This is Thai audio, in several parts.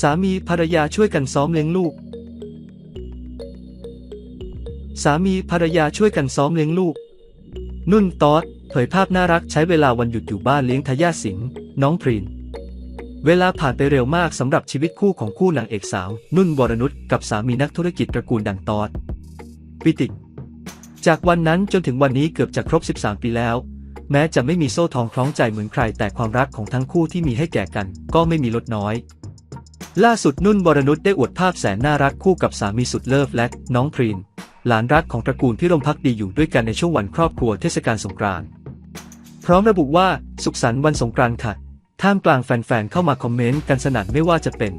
สามีภรรยาช่วยกันซ้อมเลี้ยงลูก สามีภรรยาช่วยกันซ้อมเลี้ยงลูก นุ่นตอดเผยภาพน่ารักใช้เวลาวันหยุดอยู่บ้านเลี้ยงทายาทสิงห์น้องพรีนเวลาผ่านไปเร็วมากสำหรับชีวิตคู่ของคู่นางเอกสาว นุ่นวรนุชกับสามีนักธุรกิจตระกูลดังตอดปิติ จากวันนั้นจนถึงวันนี้เกือบจะครบ 13 ปีแล้ว แม้จะไม่มีโซ่ทองคล้องใจเหมือนใครแต่ความรักของทั้งคู่ที่มีให้แก่กัน ก็ไม่มีลดน้อย ล่าสุดนุ่นวรนุชได้อวดภาพแสนน่ารักคู่กับสามีสุดเลิฟและน้องพรีน หลานรักของตระกูลที่ร่มพักดีอยู่ด้วยกันในช่วงวันครอบครัวเทศกาลสงกรานต์พร้อมระบุว่าสุขสันต์วันสงกรานต์ค่ะท่ามกลางแฟนๆเข้ามาคอมเมนต์กันสนั่นไม่ว่าจะเป็น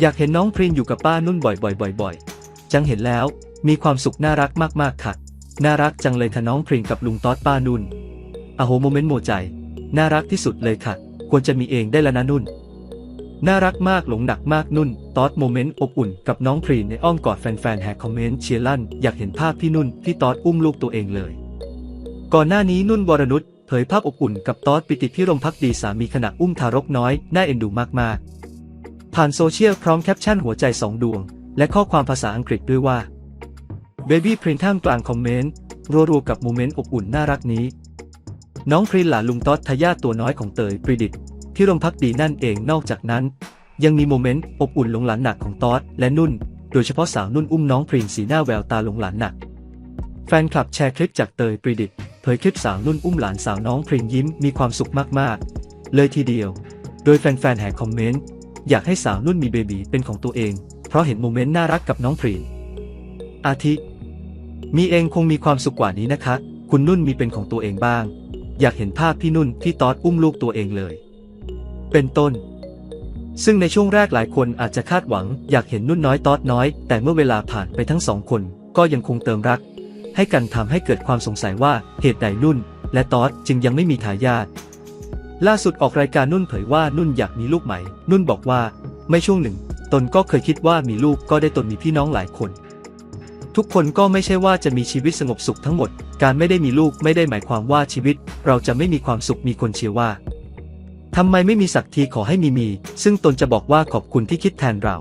อยากเห็นน้องพรีนอยู่กับป้านุ่นบ่อยๆบ่อยๆจังเห็นแล้วมีความสุขน่ารักมากๆค่ะ น่ารักจังเลยค่ะน้องพรีนกับลุงต๊อดป้านุ่นอโหโมเมนต์โมใจ น่ารักที่สุดเลยค่ะ ควรจะมีเองได้แล้วนะนุ่น น่ารักมากหลงหนักมากนุ่น ตอดโมเมนต์อบอุ่นกับน้องพรีในอ้อมกอดแฟนๆแฮกคอมเมนต์เชียร์ลั่น อยากเห็นภาพพี่นุ่นพี่ตอดอุ้มลูกตัวเองเลย ก่อนหน้านี้นุ่นวรนุชเผยภาพอบอุ่นกับตอดปิติพิรมพักดีสามีขณะอุ้มทารกน้อย น่าเอ็นดูมากๆ ผ่านโซเชียลพร้อมแคปชั่นหัวใจสองดวง และข้อความภาษาอังกฤษด้วยว่า Baby p r i n ท่ามกลางคอมเมนต์รัวๆกับโมเมนต์อบอุ่นน่ารักนี้น้องพรินหลานลุงต๊อดทายาทตัวน้อยของเตยปรีดิต ที่รมพักดีนั่นเองนอกจากนั้น ยังมีโมเมนต์อบอุ่นหลงหลานหนักของตอดและนุ่น โดยเฉพาะสาวนุ่นอุ้มน้องพรินสีหน้าแววตาหลงหลานหนัก แฟนคลับแชร์คลิปจากเตยปรีดิตเผยคลิปสาวนุ่นอุ้มหลานสาวน้องพรินยิ้มมีความสุขมากๆ เลยทีเดียว โดยแฟนๆแห่คอมเมนต์อยากให้สาวนุ่นมีเบบีเป็นของตัวเอง เพราะเห็นโมเมนต์น่ารักกับน้องพรีนอาทิ มีเองคงมีความสุขกว่านี้นะคะ คุณนุ่นมีเป็นของตัวเองบ้าง อยากเห็นภาพพี่นุ่นพี่ตอดอุ้มลูกตัวเองเลย เป็นต้น ซึ่งในช่วงแรกหลายคนอาจจะคาดหวังอยากเห็นนุ่นน้อยตอดน้อย แต่เมื่อเวลาผ่านไปทั้งสองคน ก็ยังคงเติมรัก ให้กันทำให้เกิดความสงสัยว่าเหตุใดนุ่น และตอดจึงยังไม่มีทายาทล่าสุดออกรายการนุ่นเผยว่านุ่นอยากมีลูกใหม่นุ่นบอกว่า ไม่ช่วงหนึ่ง ตนก็เคยคิดว่ามีลูกก็ได้ตนมีพี่น้องหลายคน ทุกคนก็ไม่ใช่ว่าจะมีชีวิตสงบสุขทั้งหมด การไม่ได้มีลูกไม่ได้หมายความว่าชีวิต เราจะไม่มีความสุขมีคนเชียร์ว่า ทำไมไม่มีสักทีขอให้มีมี ซึ่งตนจะบอกว่าขอบคุณที่คิดแทนเรา